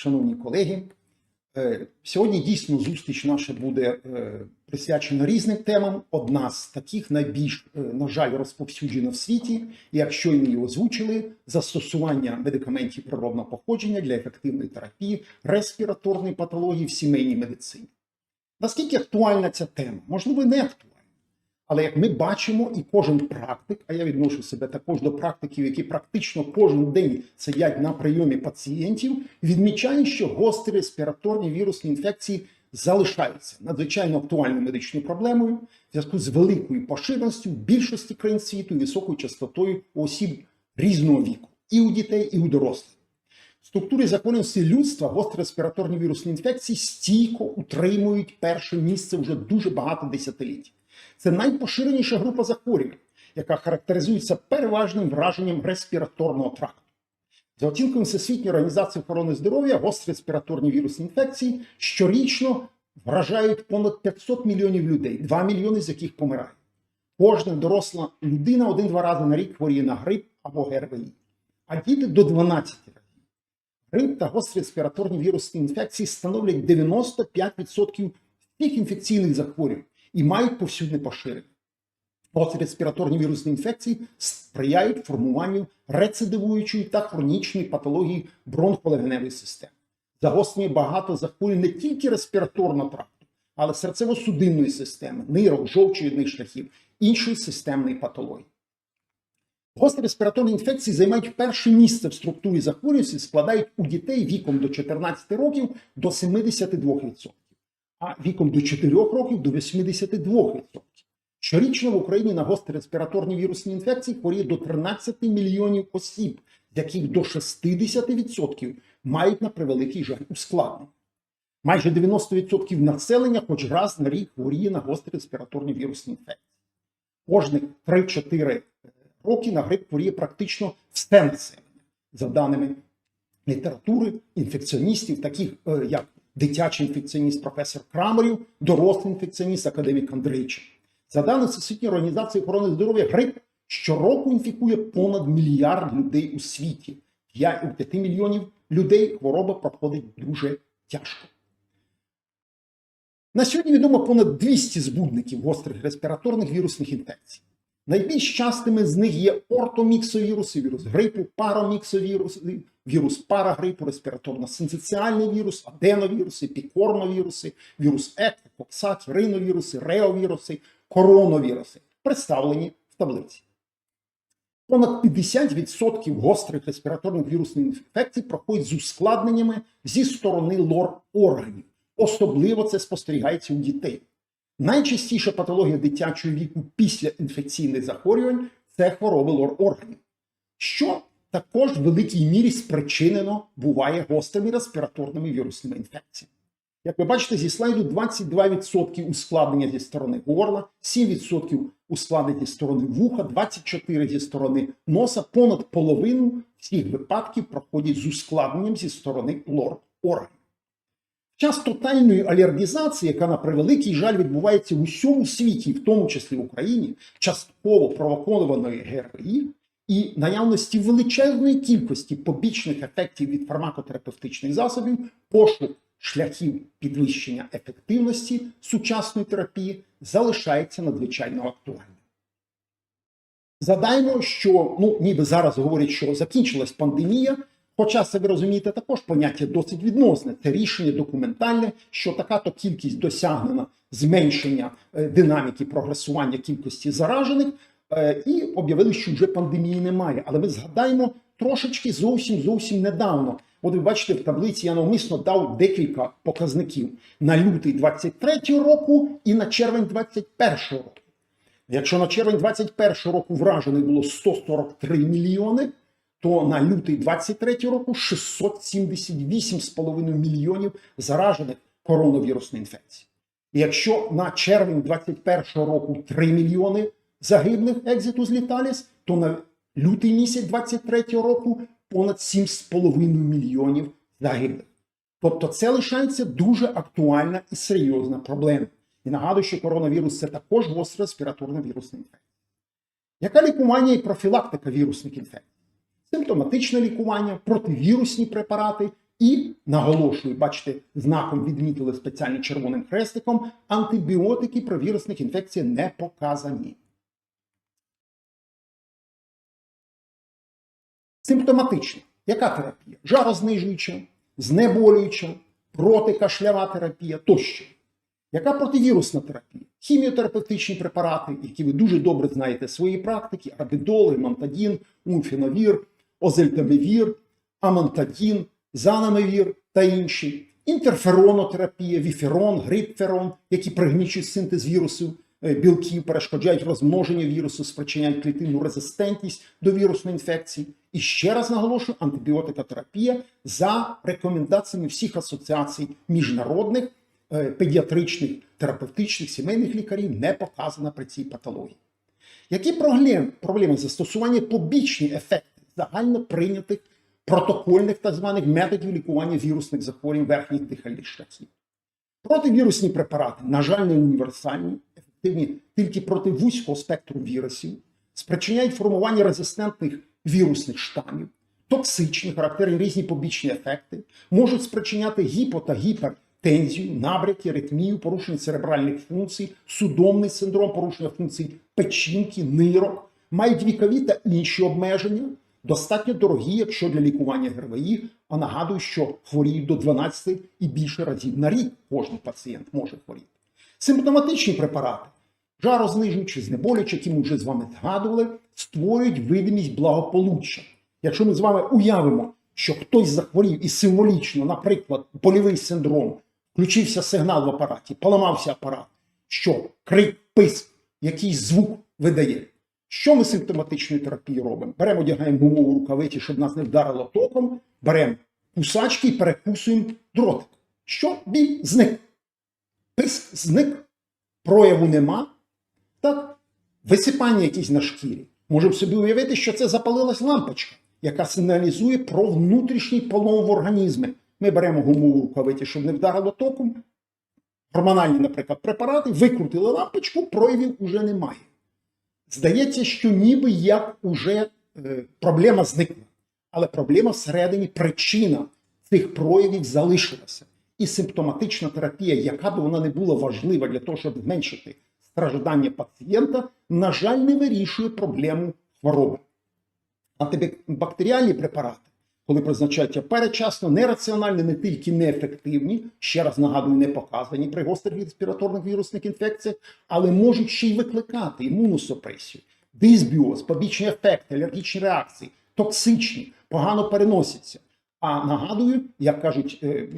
шановні колеги. Е, Сьогодні дійсно зустріч наша буде е, присвячена різним темам. Одна з таких найбільш, е, на жаль, розповсюджена в світі, і якщо її озвучили, застосування медикаментів природного походження для ефективної терапії, респіраторної патології в сімейній медицині. Наскільки актуальна ця тема? Можливо, не актуальна. Але як ми бачимо, і кожен практик, а я відношу себе також до практиків, які практично кожен день сидять на прийомі пацієнтів, відмічає, що гострі респіраторні вірусні інфекції залишаються надзвичайно актуальною медичною проблемою в зв'язку з великою поширеністю в більшості країн світу і високою частотою осіб різного віку, і у дітей, і у дорослих. В структурі захворюваності людства гострі респіраторні вірусні інфекції стійко утримують перше місце вже дуже багато десятиліть. Це найпоширеніша група захворювань, яка характеризується переважним враженням респіраторного тракту. За оцінками Всесвітньої організації охорони здоров'я, гострі респіраторні вірусні інфекції щорічно вражають понад 500 мільйонів людей, 2 мільйони з яких помирають. Кожна доросла людина один-два рази на рік хворіє на грип або ГРВІ, а діти до 12 разів. Грип та гострі респіраторні вірусні інфекції становлять 95% всіх інфекційних захворювань і мають повсюдне поширення. Гострі респіраторні вірусні інфекції сприяють формуванню рецидивуючої та хронічної патології бронхолегеневої системи. Загострює багато захворювань не тільки респіраторного тракту, але серцево-судинної системи, нирок, жовчовідних шляхів, іншої системної патології. Гострі респіраторні інфекції займають перше місце в структурі захворюваності, складають у дітей віком до 14 років до 72%, а віком до 4 років до 82%. Щорічно в Україні на гострі респіраторні вірусні інфекції хворіє до 13 мільйонів осіб, з яких до 60% мають на превеликий жаль ускладнення. Майже 90% населення хоч раз на рік хворіє на гострі респіраторні вірусні інфекції. Кожних 3-4 роки на грип хворіє практично все населення, за даними літератури, інфекціоністів, таких е, як дитячий інфекціоніст професор Крамерів, дорослий інфекціоніст академік Андрейчин. За даними Всесвітньої організації охорони здоров'я, грип щороку інфікує понад мільярд людей у світі. 5 у 5 мільйонів людей хвороба проходить дуже тяжко. На сьогодні відомо понад 200 збудників гострих респіраторних вірусних інфекцій. Найбільш частими з них є ортоміксовіруси, вірус грипу, параміксовіруси, вірус парагрипу, респіраторно-синцеціальний вірус, аденовіруси, пікорновіруси, вірус ЕК, коксакі, риновіруси, реовіруси, коронавіруси, представлені в таблиці. Понад 50% гострих респіраторних вірусних інфекцій проходять з ускладненнями зі сторони лор органів. Особливо це спостерігається у дітей. Найчастіша патологія дитячого віку після інфекційних захворювань це хвороби лор органів, що також в великій мірі спричинено буває гострими респіраторними вірусними інфекціями. Як ви бачите, зі слайду 22% ускладнення зі сторони горла, 7% ускладнення зі сторони вуха, 24% зі сторони носа, понад половину всіх випадків проходять з ускладненням зі сторони лор органів. Час тотальної алергізації, яка на превеликий жаль відбувається в усьому світі, в тому числі в Україні, частково провокованої ГРВІ і наявності величезної кількості побічних ефектів від фармакотерапевтичних засобів, пошук шляхів підвищення ефективності сучасної терапії залишається надзвичайно актуальним. Задаємо, що ну ніби зараз говорять, що закінчилась пандемія. Хоча це ви розумієте, також поняття досить відносне. Це рішення документальне, що така то кількість досягнена зменшення е, динаміки прогресування кількості заражених, і об'явили, що вже пандемії немає. Але ми згадаємо трошечки зовсім зовсім недавно. От ви бачите, в таблиці я навмисно дав декілька показників на лютий 23 року і на червень 21 року. Якщо на червень 21 року вражених було 143 мільйони то на лютий 23 року 678,5 мільйонів заражених коронавірусною інфекцією. Якщо на червень 21 року 3 мільйони загиблих екзитус літаліс, то на лютий місяць 23 року понад 7,5 мільйонів загиблих. Тобто це лишається дуже актуальна і серйозна проблема. І нагадую, що коронавірус це також гостра респіраторна вірусна інфекція. Яка лікування і профілактика вірусних інфекцій? симптоматичне лікування, противірусні препарати І наголошую, бачите, знаком відмітили спеціальним червоним хрестиком, антибіотики при вірусних інфекціях не показані. Симптоматично. Яка терапія? Жарознижуюча, знеболююча, протикашлява терапія тощо. Яка противірусна терапія? Хіміотерапевтичні препарати, які ви дуже добре знаєте з своєї практики: арабідол, ремантадін, умфіновір, озельтамивір, амантадін, занамивір та інші. Інтерферонотерапія, віферон, грипферон, які пригнічують синтез вірусів, е, білків, перешкоджають розмноженню вірусу, спричиняють клітинну резистентність до вірусної інфекції. І ще раз наголошую, антибіотикотерапія за рекомендаціями всіх асоціацій міжнародних е, педіатричних, терапевтичних, сімейних лікарів не показана при цій патології. Які проблеми, застосування побічні ефекти загально прийнятих протокольних так званих методів лікування вірусних захворювань верхніх дихальних шляхів? Противірусні препарати, на жаль, не універсальні, ефективні тільки проти вузького спектру вірусів, спричиняють формування резистентних вірусних штамів, токсичні, характерні різні побічні ефекти, можуть спричиняти гіпо та гіпертензію, набряки, аритмію, порушення церебральних функцій, судомний синдром, порушення функцій печінки, нирок, мають вікові та інші обмеження, достатньо дорогі, якщо для лікування ГРВІ, а нагадую, що хворіють до 12 і більше разів на рік кожен пацієнт може хворіти. Симптоматичні препарати, жарознижуючі, знеболюючі, які ми вже з вами згадували, створюють видимість благополуччя. Якщо ми з вами уявимо, що хтось захворів і символічно, наприклад, больовий синдром, включився сигнал в апараті, поламався апарат, що крик, писк, якийсь звук видає. Що ми симптоматичною терапією робимо? Беремо, одягаємо гумову рукавиці, щоб нас не вдарило током, беремо кусачки і перекусуємо дротик. Що біль зник. Писк зник, прояву нема. Так? Висипання якісь на шкірі. Можемо собі уявити, що це запалилась лампочка, яка сигналізує про внутрішній полом в організмі. Ми беремо гумову рукавиці, щоб не вдарило током. Гормональні, наприклад, препарати, викрутили лампочку, проявів уже немає. Здається, що ніби як уже е, проблема зникла. Але проблема всередині, причина цих проявів залишилася. І симптоматична терапія, яка б вона не була важлива для того, щоб зменшити страждання пацієнта, на жаль, не вирішує проблему хвороби. Антибактеріальні препарати, коли призначаються передчасно, нераціональні, не тільки неефективні, ще раз нагадую, не показані при гострих респіраторних вірусних інфекціях, але можуть ще й викликати імуносупресію, дисбіоз, побічні ефекти, алергічні реакції, токсичні, погано переносяться. А нагадую, як кажуть е,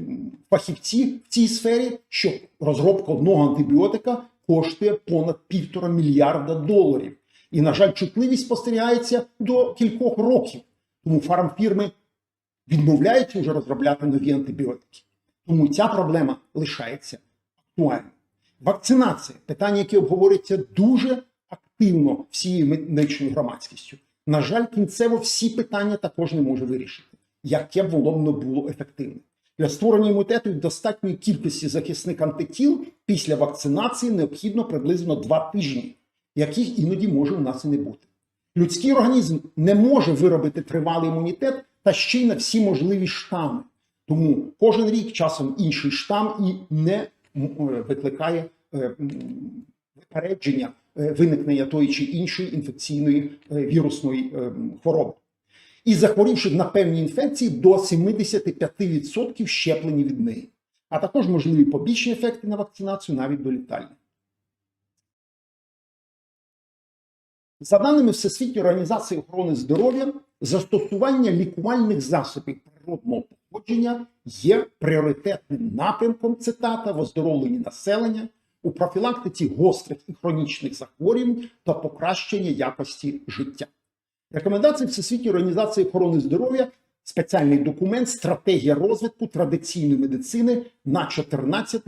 фахівці в цій сфері, що розробка одного антибіотика коштує понад півтора мільярда доларів. І, на жаль, чутливість спостерігається до кількох років. Тому фармфірми відмовляються вже розробляти нові антибіотики. Тому ця проблема лишається актуальною. Вакцинація питання, яке обговорюється дуже активно всією медичною громадськістю. На жаль, кінцево всі питання також не може вирішити, яке б воно було ефективним. Для створення імунітету в достатньої кількості захисних антитіл після вакцинації необхідно приблизно 2 тижні, яких іноді може у нас і не бути. Людський організм не може виробити тривалий імунітет та ще й на всі можливі штами. Тому кожен рік часом інший штам і не е, викликає е, випередження е, виникнення тої чи іншої інфекційної е, вірусної е, хвороби. І захворівши на певні інфекції до 75% щеплені від неї, а також можливі побічні ефекти на вакцинацію навіть до літальних. За даними Всесвітньої організації охорони здоров'я, застосування лікувальних засобів природного походження є пріоритетним напрямком цитата в оздоровленні населення у профілактиці гострих і хронічних захворювань та покращення якості життя. Рекомендації Всесвітньої організації охорони здоров'я спеціальний документ Стратегія розвитку традиційної медицини на 14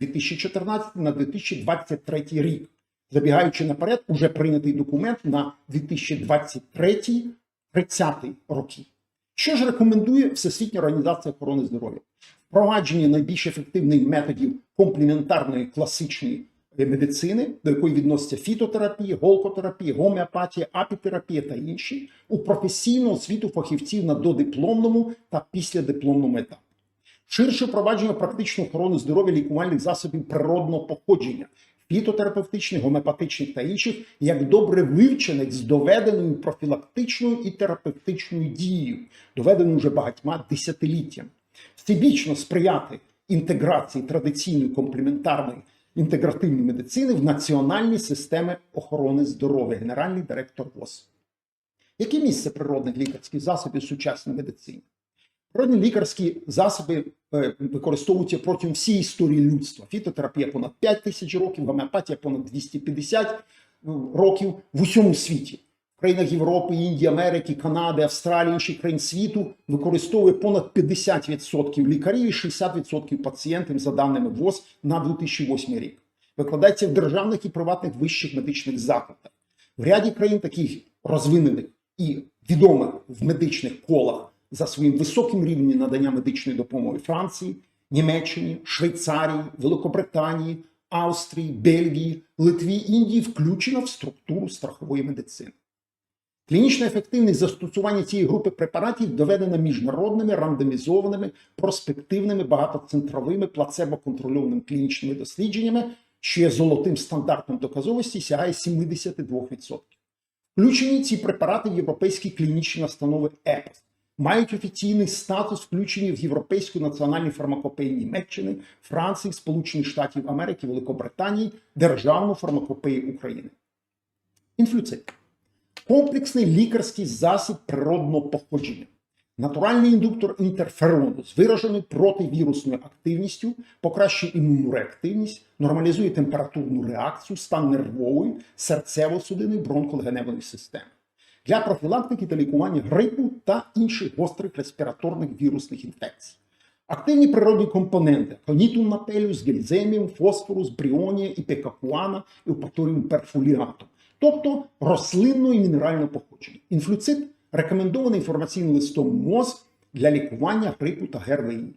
2014 на 2023 рік. Забігаючи наперед, уже прийнятий документ на 2023-30 роки. Що ж рекомендує Всесвітня організація охорони здоров'я? Впровадження найбільш ефективних методів комплементарної класичної медицини, до якої відносяться фітотерапія, голкотерапія, гомеопатія, апітерапія та інші, у професійну освіту фахівців на додипломному та післядипломному етапі. Ширше впровадження практичної охорони здоров'я лікувальних засобів природного походження, фітотерапевтичних, гомеопатичних та інших, як добре вивчених з доведеною профілактичною і терапевтичною дією, доведеною вже багатьма десятиліттями, всебічно сприяти інтеграції традиційної комплементарної інтегративної медицини в національні системи охорони здоров'я, генеральний директор ВОЗ. Яке місце природних лікарських засобів у сучасній медицині? Природні лікарські засоби е, використовуються протягом всієї історії людства. Фітотерапія понад 5 тисяч років, гомеопатія понад 250 років в усьому світі. Країнах Європи, Індії, Америки, Канади, Австралії, інших країн світу використовує понад 50% лікарів і 60% пацієнтів за даними ВОЗ на 2008 рік. Викладається в державних і приватних вищих медичних закладах. В ряді країн таких розвинених і відомих в медичних колах за своїм високим рівнем надання медичної допомоги Франції, Німеччині, Швейцарії, Великобританії, Австрії, Бельгії, Литві, Індії включена в структуру страхової медицини. Клінічна ефективність застосування цієї групи препаратів доведена міжнародними рандомізованими, проспективними, багатоцентровими плацебо-контрольованими клінічними дослідженнями, що є золотим стандартом доказовості, сягає 72%. Включені ці препарати в європейські клінічні настанови ЕПОС мають офіційний статус, включені в Європейську національну фармакопею Німеччини, Франції, Сполучених Штатів Америки, Великобританії, Державну фармакопею України. Інфлюцит комплексний лікарський засіб природного походження. Натуральний індуктор інтерферону з вираженою противірусною активністю, покращує імунну реактивність, нормалізує температурну реакцію, стан нервової, серцево-судинної бронхолегеневої системи для профілактики та лікування грипу та інших гострих респіраторних вірусних інфекцій. Активні природні компоненти конітум напелюс, гельземіум, фосфорус, бріонія, іпекакуана, еупаторіум перфоліатум, тобто рослинного і мінерального походження. Інфлюцит рекомендований інформаційним листом МОЗ для лікування грипу та ГРВІ.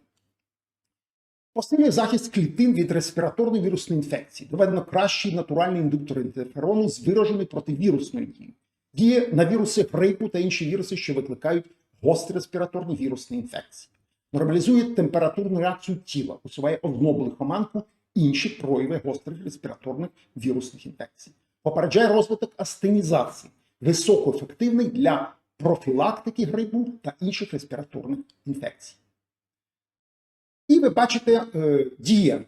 Посилює захист клітин від респіраторної вірусної інфекції. Доведено кращий натуральний індуктор інтерферону з вираженою противірусною дією. Діє на віруси грипу та інші віруси, що викликають гострі респіраторні вірусні інфекції. Нормалізує температурну реакцію тіла, усуває ознобу лихоманку, інші прояви гострих респіраторних вірусних інфекцій. Попереджає розвиток астенізації, високоефективний для профілактики грипу та інших респіраторних інфекцій. І ви бачите, е, діє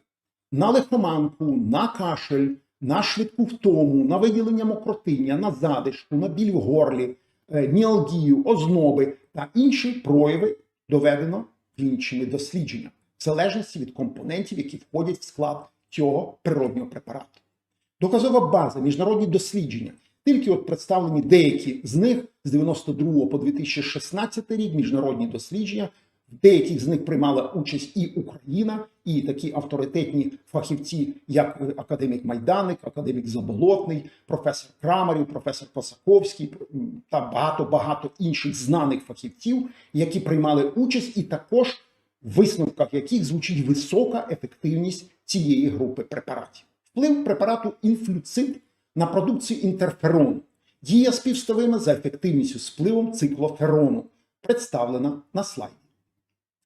на лихоманку, на кашель, на швидку втому, на виділення мокротиння, на задишку, на біль в горлі, е, міалгію, озноби та інші прояви доведено клінічними дослідженнями, в залежності від компонентів, які входять в склад цього природнього препарату. Доказова база, міжнародні дослідження. Тільки от представлені деякі з них з 92 по 2016 рік міжнародні дослідження. В деяких з них приймала участь і Україна, і такі авторитетні фахівці, як академік Майданик, академік Заболотний, професор Крамарів, професор Косаковський та багато багато інших знаних фахівців, які приймали участь, і також в висновках яких звучить висока ефективність цієї групи препаратів. Вплив препарату інфлюцит на продукцію інтерферону діє співставима за ефективністю з циклоферону, представлена на слайді.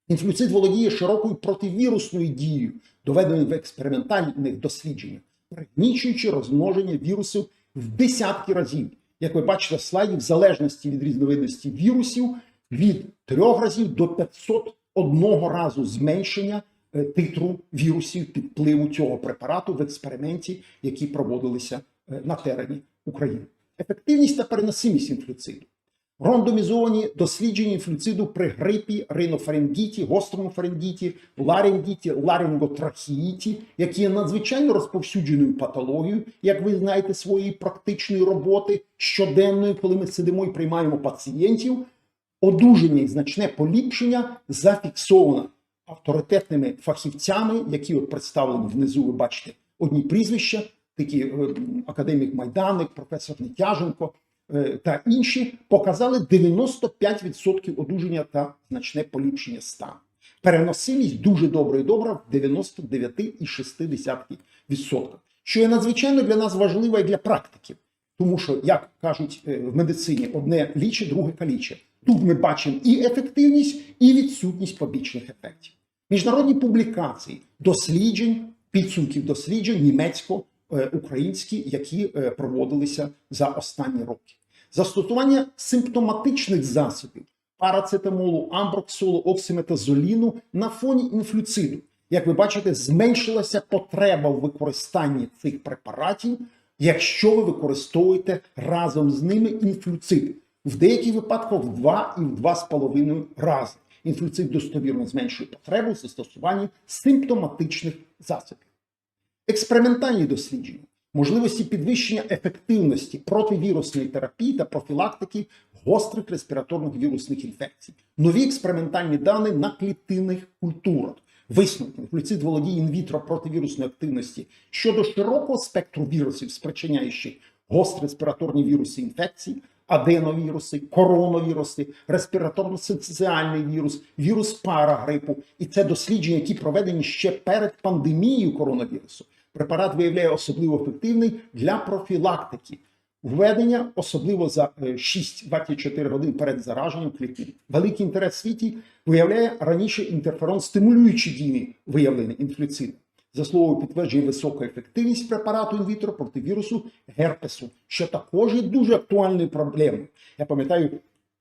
Інфлюцит володіє широкою противірусною дією, доведеною в експериментальних дослідженнях, пригнічуючи розмноження вірусів в десятки разів. Як ви бачите слайді, в залежності від різновидності вірусів, від 3 разів до 501 разу зменшення титру вірусів впливу цього препарату в експерименті, які проводилися е, на терені України. Ефективність та переносимість інфлюциду. Рандомізовані дослідження інфлюциду при грипі, ринофарингіті, гострому фарингіті, ларингіті, ларинготрахіїті, які є надзвичайно розповсюдженою патологією, як ви знаєте, своєї практичної роботи щоденної, коли ми сидимо і приймаємо пацієнтів, одужання і значне поліпшення зафіксовано авторитетними фахівцями, які от представлені внизу, ви бачите, одні прізвища, такі е, академік Майданик, професор Нетяженко. Е, та інші показали 95% одужання та значне поліпшення стану. Переносимість дуже добра і добра в 99,6%. що є надзвичайно для нас важливо і для практиків. Тому що, як кажуть е, в медицині, одне лічить, друге калічить. Тут ми бачимо і ефективність, і відсутність побічних ефектів. Міжнародні публікації досліджень, підсумків досліджень німецько-українські, які е, проводилися за останні роки. Застосування симптоматичних засобів парацетамолу, амброксолу, оксиметазоліну на фоні інфлюциду. Як ви бачите, зменшилася потреба в використанні цих препаратів, якщо ви використовуєте разом з ними інфлюцид. В деяких випадках в 2 і в 2,5 рази. Інфлюцид достовірно зменшує потребу в застосуванні симптоматичних засобів. Експериментальні дослідження, можливості підвищення ефективності противірусної терапії та профілактики гострих респіраторних вірусних інфекцій, нові експериментальні дані на клітинних культурах. Висновки інфлюцид володіє інвітро противірусної активності щодо широкого спектру вірусів, спричиняючих гострі респіраторні віруси інфекцій, аденовіруси, коронавіруси, респіраторно-синцеціальний вірус, вірус парагрипу. І це дослідження, які проведені ще перед пандемією коронавірусу. Препарат виявляє особливо ефективний для профілактики. Введення, особливо за 6-24 годин перед зараженням клітин. Великий інтерес світі виявляє раніше інтерферон стимулюючі дії виявлення інфлюциду. За слово підтверджує високу ефективність препарату інвітро проти вірусу герпесу, що також є дуже актуальною проблемою. Я пам'ятаю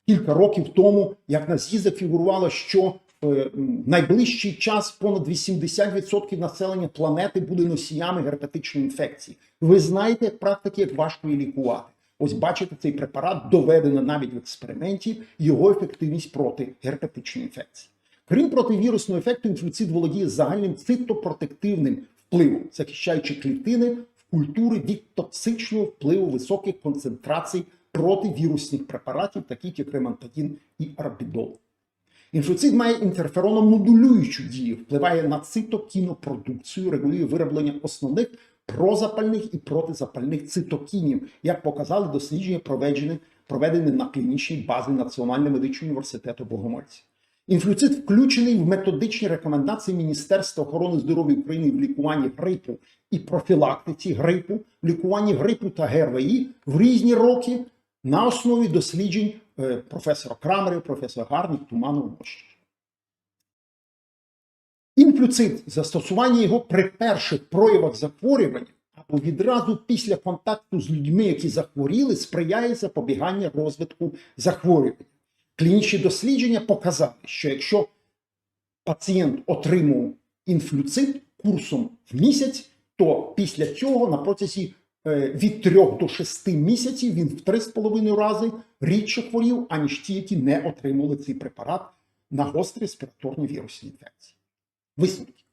кілька років тому, як на з'їздах фігурувало, що в найближчий час понад 80% населення планети буде носіями герпетичної інфекції. Ви знаєте практики, як важко її лікувати. Ось бачите, цей препарат доведено навіть в експерименті його ефективність проти герпетичної інфекції. Крім противірусного ефекту, інфлюцид володіє загальним цитопротективним впливом, захищаючи клітини в культури від токсичного впливу високих концентрацій противірусних препаратів, таких як ремантадін і арбідол. Інфлюцид має інтерфероном-модулюючу дію, впливає на цитокінопродукцію, регулює вироблення основних прозапальних і протизапальних цитокінів, як показали дослідження, проведені, проведені на клінічній базі Національного медичного університету Богомольця. Інфлюцид включений в методичні рекомендації Міністерства охорони здоров'я України в лікуванні грипу і профілактиці грипу, в лікуванні грипу та ГРВІ в різні роки на основі досліджень е, професора Крамера, професора Гарник, Туманова тощо. Інфлюцид, застосування його при перших проявах захворювання або відразу після контакту з людьми, які захворіли, сприяє запобіганню розвитку захворювання. Клінічні дослідження показали, що якщо пацієнт отримав інфлюцид курсом в місяць, то після цього на протязі е, від 3 до 6 місяців він в 3,5 рази рідше хворів, аніж ті, які не отримали цей препарат на гострі респіраторні вірусні інфекції. Висновки.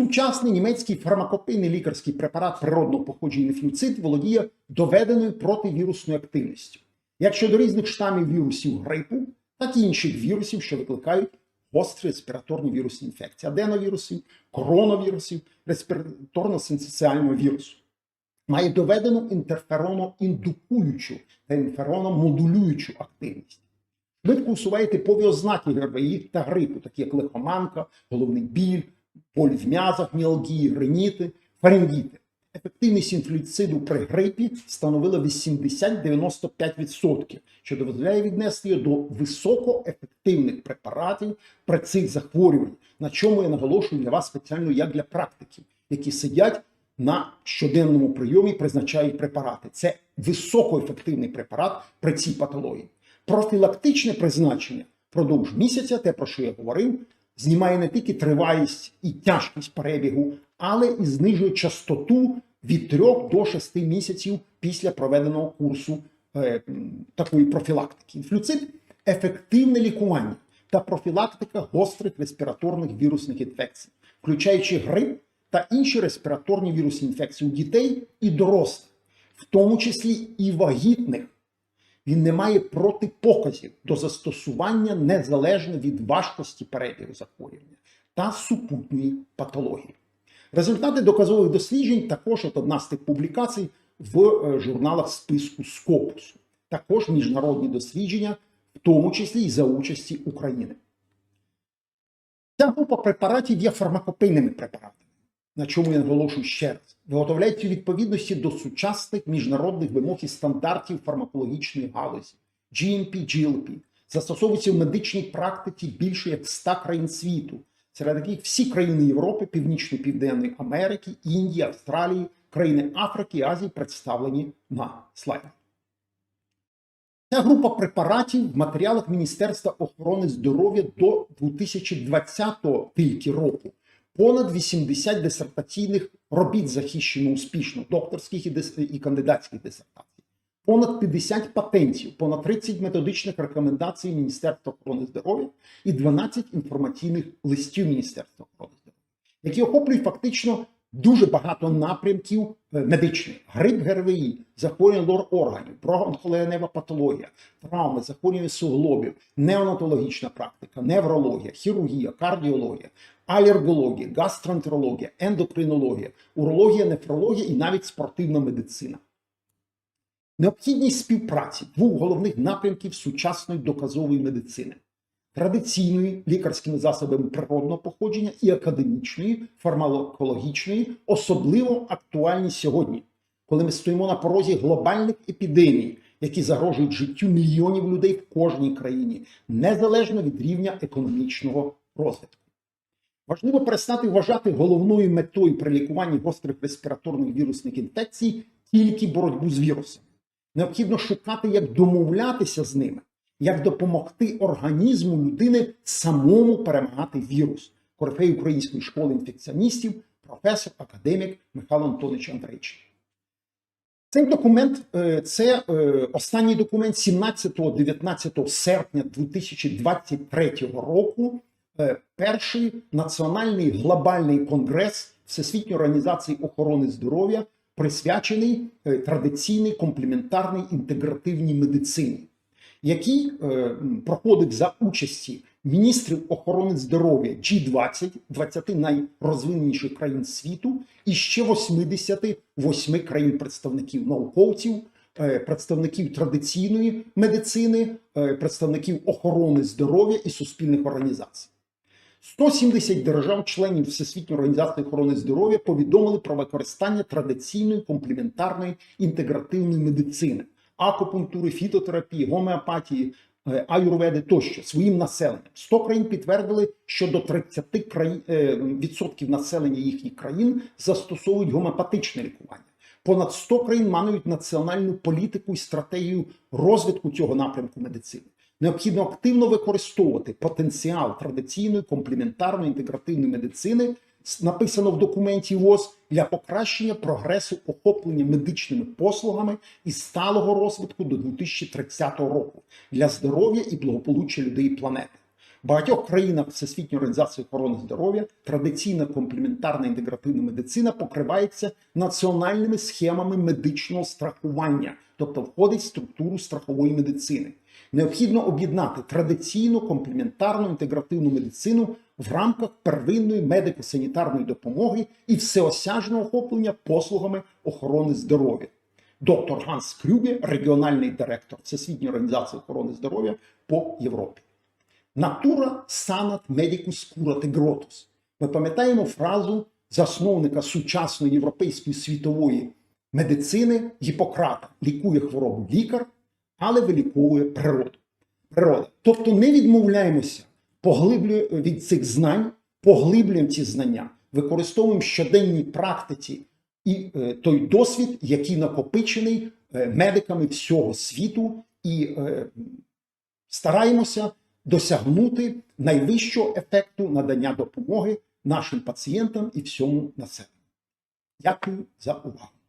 Сучасний німецький фармакопейний лікарський препарат природного походження інфлюцид володіє доведеною противірусною активністю як щодо різних штамів вірусів грипу, так і інших вірусів, що викликають гострі респіраторні вірусні інфекції, аденовірусів, коронавірусів, респіраторно-синцеціального вірусу. Має доведену інтерфероноіндукуючу та інтерфероnomодулюючу активність. Швидко усуває типові ознаки ГРВІ та грипу, такі як лихоманка, головний біль, боль в м'язах, міалгії, реніти, фарингіти. Ефективність інфлюциду при грипі становила 80-95%, що дозволяє віднести її до високоефективних препаратів при цих захворювань, на чому я наголошую для вас спеціально як для практиків, які сидять на щоденному прийомі, призначають препарати. Це високоефективний препарат при цій патології. Профілактичне призначення впродовж місяця, те про що я говорив, знімає не тільки тривалість і тяжкість перебігу, але і знижує частоту від 3 до 6 місяців після проведеного курсу е, такої профілактики. Інфлюцид ефективне лікування та профілактика гострих респіраторних вірусних інфекцій, включаючи грип та інші респіраторні вірусні інфекції у дітей і дорослих, в тому числі і вагітних. Він не має протипоказів до застосування незалежно від важкості перебігу захворювання та супутньої патології. Результати доказових досліджень також от одна з тих публікацій в е, журналах списку Скопусу. Також міжнародні дослідження, в тому числі і за участі України. Ця група препаратів є фармакопейними препаратами. на чому я наголошую ще раз, виготовляється у відповідності до сучасних міжнародних вимог і стандартів фармакологічної галузі GMP, GLP, застосовується в медичній практиці більше як 100 країн світу, серед яких всі країни Європи, Північної Південної Америки, Індії, Австралії, країни Африки і Азії представлені на слайдах. Ця група препаратів в матеріалах Міністерства охорони здоров'я до 2020 тільки року. Понад 80 дисертаційних робіт захищено успішно, докторських і, і кандидатських дисертацій, понад 50 патентів, понад 30 методичних рекомендацій Міністерства охорони здоров'я і 12 інформаційних листів Міністерства охорони здоров'я, які охоплюють фактично дуже багато напрямків е, медичних: грип ГРВІ, захворювання лор органів, бронхолегенева патологія, травми, захворювання суглобів, неонатологічна практика, неврологія, хірургія, кардіологія, алергологія, гастроентерологія, ендокринологія, урологія, нефрологія і навіть спортивна медицина. Необхідність співпраці двох головних напрямків сучасної доказової медицини традиційної лікарськими засобами природного походження і академічної, фармакологічної, особливо актуальні сьогодні, коли ми стоїмо на порозі глобальних епідемій, які загрожують життю мільйонів людей в кожній країні, незалежно від рівня економічного розвитку. Важливо перестати вважати головною метою при лікуванні гострих респіраторних вірусних інфекцій тільки боротьбу з вірусом. Необхідно шукати, як домовлятися з ними, як допомогти організму людини самому перемагати вірус. Корифей Української школи інфекціоністів, професор, академік Михайло Антонович Андрейчик. Цей документ е, це е, останній документ 17-19 серпня 2023 року. е, Перший національний глобальний конгрес Всесвітньої організації охорони здоров'я присвячений е, традиційній комплементарній інтегративній медицині, який е, м, проходив за участі міністрів охорони здоров'я G20, 20 найрозвиненіших країн світу, і ще 88 країн представників науковців, е, представників традиційної медицини, представників охорони здоров'я і суспільних організацій. 170 держав-членів Всесвітньої організації охорони здоров'я повідомили про використання традиційної комплементарної інтегративної медицини, акупунктури, фітотерапії, гомеопатії, е, аюрведи тощо своїм населенням. 100 країн підтвердили, що до 30 країн, е, відсотків населення їхніх країн застосовують гомеопатичне лікування. Понад 100 країн мають національну політику і стратегію розвитку цього напрямку медицини. Необхідно активно використовувати потенціал традиційної комплементарної інтегративної медицини, написано в документі ВОЗ, для покращення прогресу охоплення медичними послугами і сталого розвитку до 2030 року для здоров'я і благополуччя людей планети. В багатьох країнах Всесвітньої організації охорони здоров'я традиційна комплементарна інтегративна медицина покривається національними схемами медичного страхування, тобто входить в структуру страхової медицини. Необхідно об'єднати традиційну комплементарну інтегративну медицину в рамках первинної медико-санітарної допомоги і всеосяжного охоплення послугами охорони здоров'я. Доктор Ганс Крюге, регіональний директор Всесвітньої організації охорони здоров'я по Європі. Натура санат медикус curate гротус. Ми пам'ятаємо фразу засновника сучасної європейської світової медицини Гіппократа лікує хворобу лікар, але виліковує природу. Природа. Тобто не відмовляємося поглиблює від цих знань, поглиблюємо ці знання, використовуємо в щоденній практиці і е, той досвід, який накопичений е, медиками всього світу, і е, стараємося досягнути найвищого ефекту надання допомоги нашим пацієнтам і всьому населенню. Дякую за увагу.